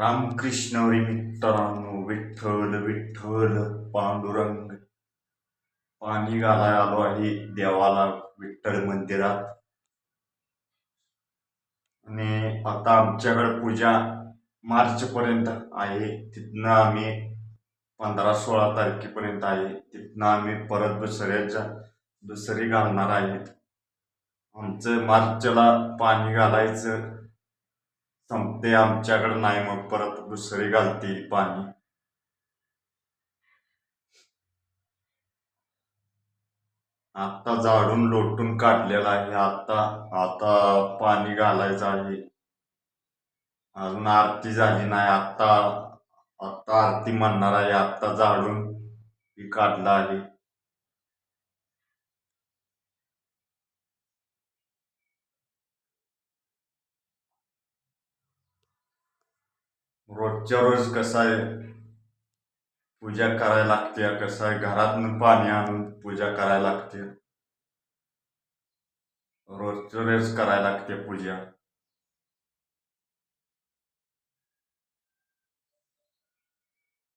रामकृष्ण हरी मित्रांनो विठ्ठल विठ्ठल पांडुरंग। पाणी घालाय आलो आहे देवाला विठ्ठल मंदिरात. आणि आता आमच्याकडे पूजा मार्च पर्यंत आहे. तिथनं आम्ही पंधरा सोळा तारखेपर्यंत आहे. तिथनं आम्ही परत दुसऱ्याच्या दुसरी घालणार आहेत. आमचं मार्चला पाणी घालायचं. संपते आमच्याकडे नाही मग परत दुसरी घालते पाणी. आता झाडून लोटून काढलेला आहे आता आता पाणी घालायचं आहे. अजून आरती झाली नाही आता आता आरती म्हणणार आहे आता झाडून काढला आहे. रोजच्या रोज कसं आहे? पूजा करायला लागते कसं आहे? घरातनं पाणी आणून पूजा करायला लागते. रोजच्या रोज करायला लागते पूजा.